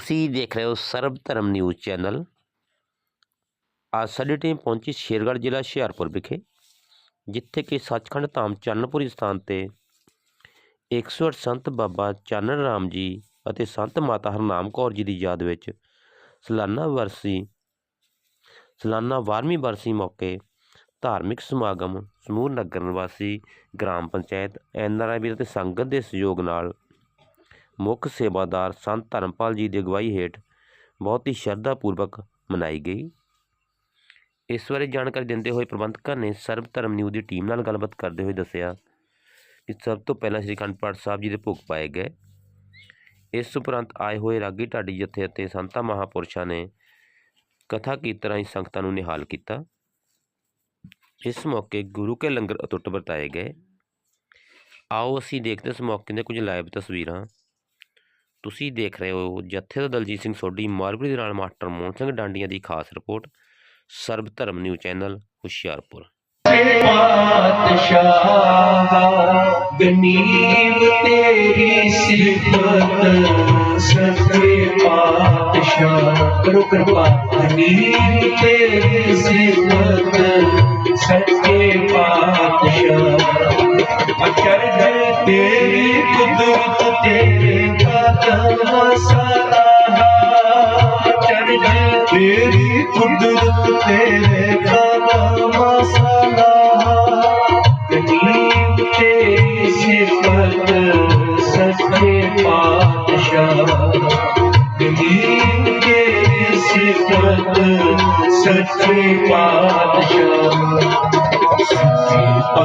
ਤੁਸੀਂ ਦੇਖ ਰਹੇ ਹੋ ਸਰਬ ਧਰਮ ਨਿਊਜ਼ ਚੈਨਲ। ਅੱਜ ਸਾਡੀ ਟੀਮ ਪਹੁੰਚੀ ਸ਼ੇਰਗੜ੍ਹ ਜ਼ਿਲ੍ਹਾ ਹੁਸ਼ਿਆਰਪੁਰ ਵਿਖੇ, ਜਿੱਥੇ ਕਿ ਸੱਚਖੰਡ ਧਾਮ ਚੰਨਪੁਰੀ ਸਥਾਨ ਤੇ 108 ਸੰਤ ਬਾਬਾ ਚਾਨਣ ਰਾਮ ਜੀ ਅਤੇ ਸੰਤ ਮਾਤਾ ਹਰਨਾਮ ਕੌਰ ਜੀ ਦੀ ਯਾਦ ਵਿੱਚ ਸਾਲਾਨਾ ਵਰਸੀ, ਸਾਲਾਨਾ 12ਵੀਂ ਵਰਸੀ ਮੌਕੇ ਧਾਰਮਿਕ ਸਮਾਗਮ ਸਮੂਹ ਨਗਰ ਨਿਵਾਸੀ ਗ੍ਰਾਮ ਪੰਚਾਇਤ ਐਨਆਰਆਈ ਵੀਰ ਅਤੇ ਸੰਗਤ ਦੇ ਸਹਿਯੋਗ ਨਾਲ ਮੁੱਖ ਸੇਵਾਦਾਰ ਸੰਤ ਧਰਮਪਾਲ ਜੀ ਦੀ ਅਗਵਾਈ ਹੇਠ ਬਹੁਤ ਹੀ ਸ਼ਰਧਾ ਪੂਰਵਕ ਮਨਾਈ ਗਈ। ਇਸ ਬਾਰੇ ਜਾਣਕਾਰੀ ਦਿੰਦੇ ਹੋਏ ਪ੍ਰਬੰਧਕਾਂ ਨੇ ਸਰਬ ਧਰਮ ਨਿਊਜ਼ ਦੀ ਟੀਮ ਨਾਲ ਗੱਲਬਾਤ ਕਰਦੇ ਹੋਏ ਦੱਸਿਆ ਕਿ ਸਭ ਤੋਂ ਪਹਿਲਾਂ ਸ੍ਰੀ ਅਖੰਡ ਪਾਠ ਸਾਹਿਬ ਜੀ ਦੇ ਭੋਗ ਪਾਏ ਗਏ। ਇਸ ਉਪਰੰਤ ਆਏ ਹੋਏ ਰਾਗੀ ਢਾਡੀ ਜਥੇ ਅਤੇ ਸੰਤਾਂ ਮਹਾਪੁਰਸ਼ਾਂ ਨੇ ਕਥਾ ਕੀਰਤਨ ਰਾਹੀਂ ਸੰਗਤਾਂ ਨੂੰ ਨਿਹਾਲ ਕੀਤਾ। ਇਸ ਮੌਕੇ ਗੁਰੂ ਕੇ ਲੰਗਰ ਅਟੁੱਟ ਵਰਤਾਏ ਗਏ। ਆਓ ਅਸੀਂ ਦੇਖਦੇ ਇਸ ਮੌਕੇ ਦੀਆਂ ਕੁਝ ਲਾਈਵ ਤਸਵੀਰਾਂ। ਤੁਸੀਂ ਦੇਖ ਰਹੇ ਹੋ ਜਥੇਦਾਰ ਦਲਜੀਤ ਸਿੰਘ ਸੋਢੀ ਮਾਰਬੜੀ ਦੇ ਨਾਲ ਮਾਸਟਰ ਮੋਹਨ ਸਿੰਘ ਡਾਂਡੀਆਂ ਦੀ ਖਾਸ ਰਿਪੋਰਟ, ਸਰਬ ਧਰਮ ਨਿਊ ਚੈਨਲ, ਹੁਸ਼ਿਆਰਪੁਰ। ਪਾਤਸ਼ਾਹ ਗਨੀਮ ਤੇਰੀ ਸਿਫਤ ਸੱਚੇ ਪਾਤਸ਼ਾਹ ਕਰੋ ਕਿਰਪਾ ਗਨੀਮ ਤੇਰੀ ਸਿਫਤ ਸੱਚੇ ਪਾਤਸ਼ਾਹ। ਅਚਰ ਤੇਰੀ ਕੁਦਰਤ ਤੇਰੇ ਕਦਮ ਸਲਾਹਾ ਅਚਰ ਗਏ ਤੇਰੀ ਕੁਦਰਤ ਤੇਰੇ ਕਦਮ ਸਲਾਹਾ ਗਨੀਮ ਤੇਰੀ